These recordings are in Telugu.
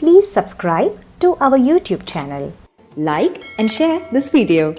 Please subscribe to our YouTube channel. Like and share this video.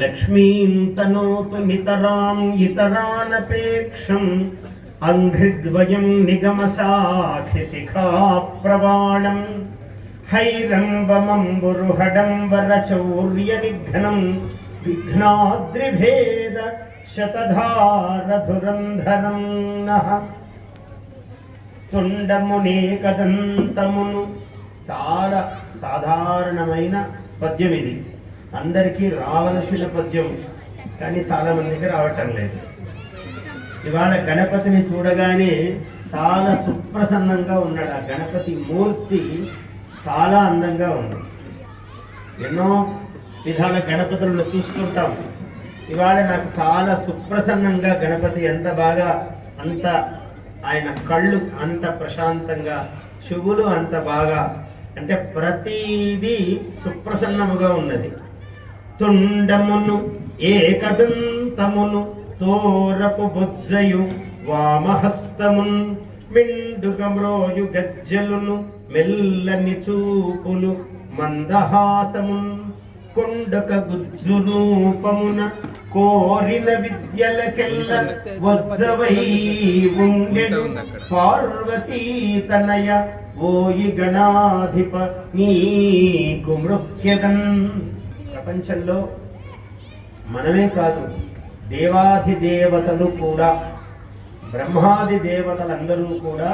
लक्ष्मीं तनोतु नितराम् इतरानपेक्षम् अन्धृद्वयं निगमसाखिशिखात् प्रवाणम् हैरम्बमम्बुरुहडम्बरचौर्यनिघ्नम् विघ्नाद्रिभेद शतधारधुरन्धरम् नः తుండమునేకదంతమును చాలా సాధారణమైన పద్యం ఇది. అందరికీ రావలసిన పద్యం. కానీ చాలా మందికి రావటం లేదు. ఇవాళ గణపతిని చూడగానే చాలా సుప్రసన్నంగా ఉన్నాడు. ఆ గణపతి మూర్తి చాలా అందంగా ఉంది. ఎన్నో విధాల గణపతులను చూస్తుంటాం. ఇవాళ నాకు చాలా సుప్రసన్నంగా గణపతి ఎంత బాగా అంత ఆయన కళ్ళు అంత ప్రశాంతంగా చెవులు అంత బాగా అంటే ప్రతిదీ సుప్రసన్నముగా ఉన్నది. తుండమును ఏకదంతమును తోరపు బొజ్జయు వామహస్తమున్ మిండుగమ్రోయు గజ్జలును మెల్లని చూపులు మందహాసమున్. కొండక గుజ్జు రూపమున కోరిన విద్యలకెల్ల వజ్జవై ఉండెడు పార్వతీ తనయ ఓయి గణాధిప నీకు మృక్యదన్ ప్రపంచంలో మనమే కాదు దేవాది దేవతలు కూడా బ్రహ్మాది దేవతలందరూ కూడా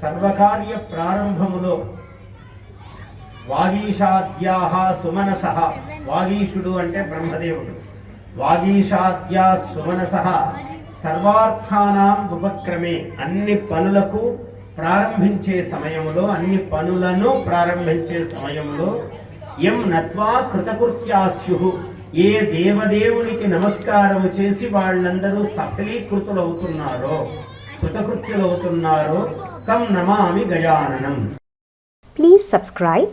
సర్వకార్య ప్రారంభములో వాగీషాద్యాహ సుమనస. వాగీషుడు అంటే బ్రహ్మదేవుడు. వాగీషాద్యా సుమనస. సర్వార్థానాం ఉపక్రమే. అన్ని పనులకు ప్రారంభించే సమయంలో అన్ని పనులను ప్రారంభించే సమయంలో ఎం నత్వా కృతకృత్యాస్యు. ఏ దేవదేవునికి నమస్కారం చేసి వాళ్ళందరూ సఫలీకృతులవుతున్నారో కృతకృత్యులవుతున్నారో తం నమామి గజాననం. Please subscribe